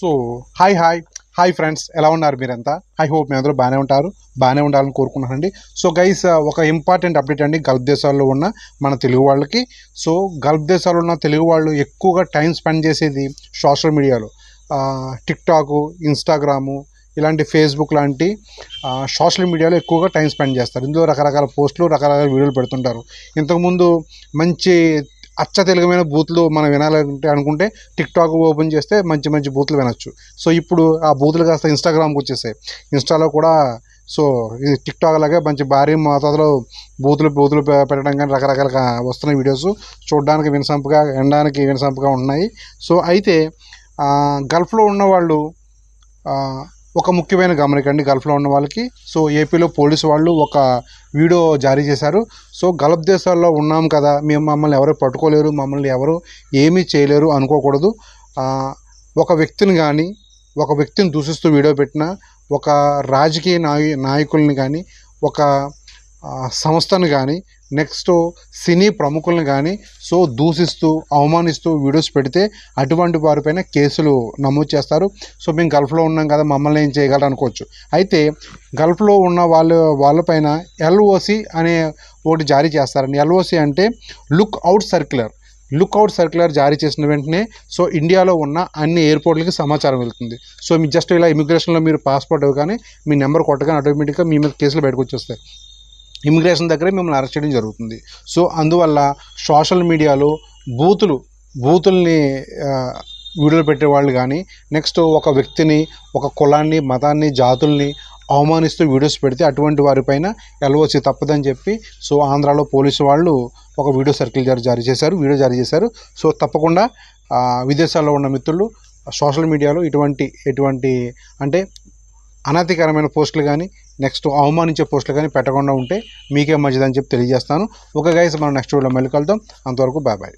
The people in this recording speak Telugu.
So hi hi hi friends ఎలా ఉన్నారు మీరంతా? ఐ హోప్ మీ అందరూ బాగానే ఉంటారు. బాగానే ఉండాలని కోరుకుంటున్నానండి. సో గైస్ ఒక ఇంపార్టెంట్ అప్డేట్ అండి. గల్ఫ్ దేశాల్లో ఉన్న మన తెలుగు వాళ్ళకి. సో గల్ఫ్ దేశాల్లో ఉన్న తెలుగు వాళ్ళు ఎక్కువగా టైం స్పెండ్ చేసేది సోషల్ మీడియాలో. టిక్టాకు ఇన్స్టాగ్రాము ఇలాంటి ఫేస్బుక్ లాంటి సోషల్ మీడియాలో ఎక్కువగా టైం స్పెండ్ చేస్తారు. ఇందులో రకరకాల పోస్టులు రకరకాల వీడియోలు పెడుతుంటారు. ఇంతకుముందు మంచి అచ్చ తెలుగుమైన బూతులు మనం వినాలంటే అనుకుంటే టిక్ టాక్ ఓపెన్ చేస్తే మంచి మంచి బూతులు వినొచ్చు. సో ఇప్పుడు ఆ బూతులు కాస్త ఇన్స్టాగ్రామ్కి వచ్చేసాయి. ఇన్స్టాలో కూడా సో ఇది టిక్ టాక్ లాగే మంచి భారీ మోతాదులో బూతులు బూతులు పెట్టడం కానీ రకరకాల వస్తున్న వీడియోస్ చూడడానికి వినసంపుగా వినడానికి వినసంపుగా ఉన్నాయి. సో అయితే గల్ఫ్లో ఉన్న వాళ్ళు ఒక ముఖ్యమైన గమనికండి గల్ఫ్లో ఉన్న వాళ్ళకి. సో ఏపీలో పోలీసు వాళ్ళు ఒక వీడియో జారీ చేశారు. సో గల్ఫ్ దేశాల్లో ఉన్నాం కదా మేము మమ్మల్ని ఎవరు పట్టుకోలేరు మమ్మల్ని ఎవరు ఏమీ చేయలేరు అనుకోకూడదు. ఒక వ్యక్తిని కానీ ఒక వ్యక్తిని దూషిస్తూ వీడియో పెట్టిన ఒక రాజకీయ నాయ నాయకుల్ని కానీ ఒక సంస్థను కానీ నెక్స్ట్ సినీ ప్రముఖుల్ని కానీ సో దూషిస్తూ అవమానిస్తూ వీడియోస్ పెడితే అటువంటి వారిపైన కేసులు నమోదు చేస్తారు. సో మేము గల్ఫ్లో ఉన్నాం కదా మమ్మల్ని ఏం చేయగలరు అనుకోవచ్చు. అయితే గల్ఫ్లో ఉన్న వాళ్ళ వాళ్ళపైన ఎల్ఓసి అనే ఒకటి జారీ చేస్తారండి. ఎల్ఓసి అంటే look out circular look out circular జారీ చేసిన వెంటనే సో ఇండియాలో ఉన్న అన్ని ఎయిర్పోర్ట్లకి సమాచారం వెళ్తుంది. సో మీ జస్ట్ ఇలా ఇమిగ్రేషన్లో మీరు పాస్పోర్ట్ ఇవ్వగానే మీ నెంబర్ కొట్టగానే ఆటోమేటిక్గా మీ మీద కేసులు బయటకు వచ్చేస్తాయి. ఇమిగ్రేషన్ దగ్గరే మిమ్మల్ని అరెస్ట్ చేయడం జరుగుతుంది. సో అందువల్ల సోషల్ మీడియాలో బూతులు బూతుల్ని వీడియోలు పెట్టేవాళ్ళు కానీ నెక్స్ట్ ఒక వ్యక్తిని ఒక కులాన్ని మతాన్ని జాతుల్ని అవమానిస్తూ వీడియోస్ పెడితే అటువంటి వారిపైన ఎల్ఓసి తప్పదని చెప్పి సో ఆంధ్రాలో పోలీసు వాళ్ళు ఒక వీడియో సర్కిల్ జారీ జారీ చేశారు వీడియో జారీ చేశారు. సో తప్పకుండా విదేశాల్లో ఉన్న మిత్రులు సోషల్ మీడియాలో ఇటువంటి ఎటువంటి అంటే అనధికారమైన పోస్టులు కానీ నెక్స్ట్ అవమానించే పోస్టులు కానీ పెట్టకుండా ఉంటే మీకే మంచిదని చెప్పి తెలియజేస్తాను. ఒక గైస్ మనం నెక్స్ట్ వీడియో మళ్ళీ కలుద్దాం. అంతవరకు బాయ్ బాయ్